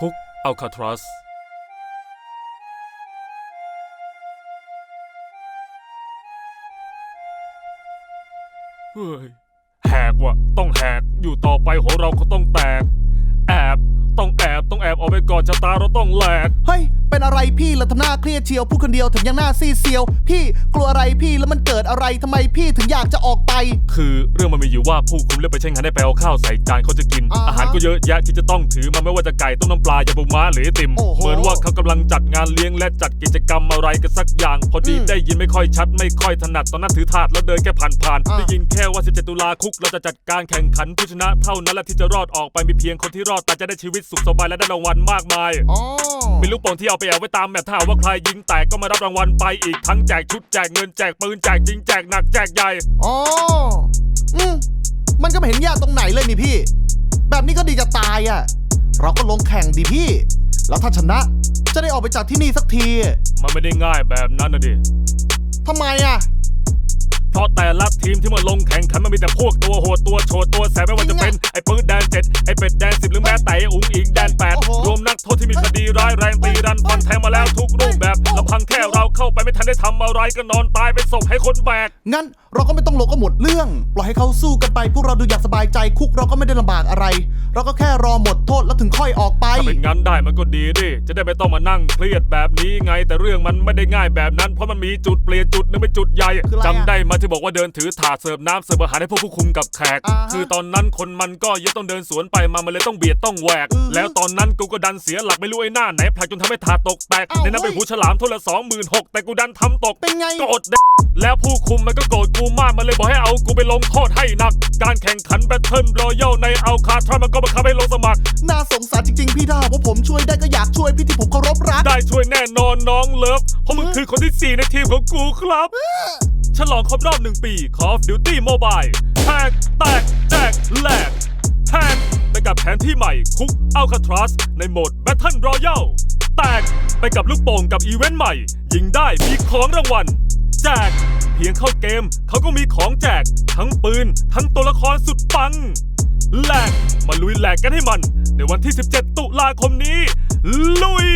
คุกอัลคาทรัส เฮ้ย แหกว่ะ ต้องแหก อยู่ต่อไปหัวเราก็ต้องแตก แอบ ต้องแอบ ต้องแอบออกไปก่อนชะตาเราต้องแหลก เฮ้ย เป็นอะไรพี่แล้วทำหน้าเครียดเชียวพูดคนเดียวถึงยังหน้าซีดเซียว พี่กลัวอะไรพี่แล้วมันเกิดอะไรทำไมพี่ถึงอยากจะออกไป คือเรื่องมันมีอยู่ว่าผู้คุมเลือกไปใช้งานให้ไปเอาข้าวใส่จานเขาจะกิน อ่าฮะอาหารก็เยอะแยะที่จะต้องถือมาไม่ว่าจะไก่ต้มน้ำปลายาปูม้าหรือไอติม โอ้โหเหมือนว่าเขากำลังจัดงานเลี้ยงและจัดกิจกรรมอะไรกันสักอย่าง พอดีอืมได้ยินไม่ค่อยชัดไม่ค่อยถนัดตอนนั้นถือถาดแล้วเดินแค่ผ่านผ่านๆอ่าได้ยินแค่ว่า 17 ตุลาคุกเราจะจัดการแข่งขันผู้ชนะเท่านั้นแหละที่จะรอดออกไปมีเพียงคนที่รอดแต่จะได้ชีวิตสุขสบายและได้รางวัลมากมาย อ๋อ มีลูกโป่งที่เอาไปแอบไว้ตามแมปถ้าหากว่าใครยิงแตกก็มารับรางวัลไปอีกทั้งแจกชุดแจกเงินแจกปืนแจกจริงแจกหนักแจกใหญ่อ๋ออืมมันก็ไม่เห็นยากตรงไหนเลยนี่พี่ แบบนี้ก็ดีจะตายอะ เราก็ลงแข่งดิพี่ แล้วถ้าชนะจะได้ออกไปจากที่นี่สักที มันไม่ได้ง่ายแบบนั้นนะดิ ทำไมอะ เพราะแต่ละทีมที่มาลงแข่งขันมันมีแต่พวกตัวโหดตัวโฉดตัวแสบไม่ว่าจะเป็น ไอ้ปืนแดนเจ็ดไอ้เป็ดแดนสิบหรือแม้แต่ไอ้อุ๋งอิงแดนแปดโอ้โห รวมนักโทษที่มีคดี ร้ายแรงตีรันฟันแทงมาแล้วทุกรูปแบบลำพังแค่เราเข้าไปไม่ทันได้ทำอะไรก็นอนตายเป็นศพให้คนแบกงั้น เราก็ไม่ต้องลงก็หมดเรื่อง ปล่อยให้เขาสู้กันไป พวกเราดูอยากสบายใจคุกเราก็ไม่ได้ลำบากอะไร เราก็แค่รอหมดโทษแล้วถึงค่อยออกไป ถ้าเป็นงั้นได้มันก็ดีดิ จะได้ไม่ต้องมานั่งเครียดแบบนี้ไง แต่เรื่องมันไม่ได้ง่ายแบบนั้น เพราะมันมีจุดเปลี่ยนจุดหนึงเป็นจุดใหญ่คืออะไรอะจำได้มาที่บอกว่าเดินถือถาดเสิร์ฟน้ำเสิร์ฟอาหารให้พวกผู้คุมกับแขก อ่าฮะคือตอนนั้นคนมันก็เยอะต้องเดินสวนไปมามันเลยต้องเบียดต้องแหวก อือฮึแล้วตอนนั้นกูก็ดันเสียหลักไม่รู้ไอ้หน้าไหนผลักจนทำให้ถาดตกแตกอ้าวในนั้นเป็นเฮ้ย หูฉลามทุนละสองหมื่นหกแต่กูดันทำตก เป็นไง ก็อดแดกแล้วผู้คุมมันก็โกรธกูมากมันเลยบอกให้เอากูไปลงโทษให้หนัก การแข่งขันแบทเทิลรอยัลในเอาคาทรามันก็บังคับให้ลงสมัคร น่าสงสารจริง ๆ พี่ถ้าหากว่าผมช่วยได้ก็อยากช่วยพี่ที่ผมเคารพรัก ได้ช่วยแน่นอนน้องเลิฟเพราะมึงคือคนที่ 4 ในทีมของกูครับ ฉลองครบรอบหนึ่งปี Call of Duty Mobile แฮกแตกแจกแหลกแฮกไปกับแผนที่ใหม่คุกอัลคาทรัสในโหมด Battle Royale แตกไปกับลูกโป่งกับอีเวนต์ใหม่ ยิงได้มีของรางวัล แจก เพียงเข้าเกม เขาก็มีของแจก ทั้งปืน ทั้งตัวละครสุดปังแหลกมาลุยแหลกกันให้มัน ในวันที่ 17 ตุลาคมนี้ ลุย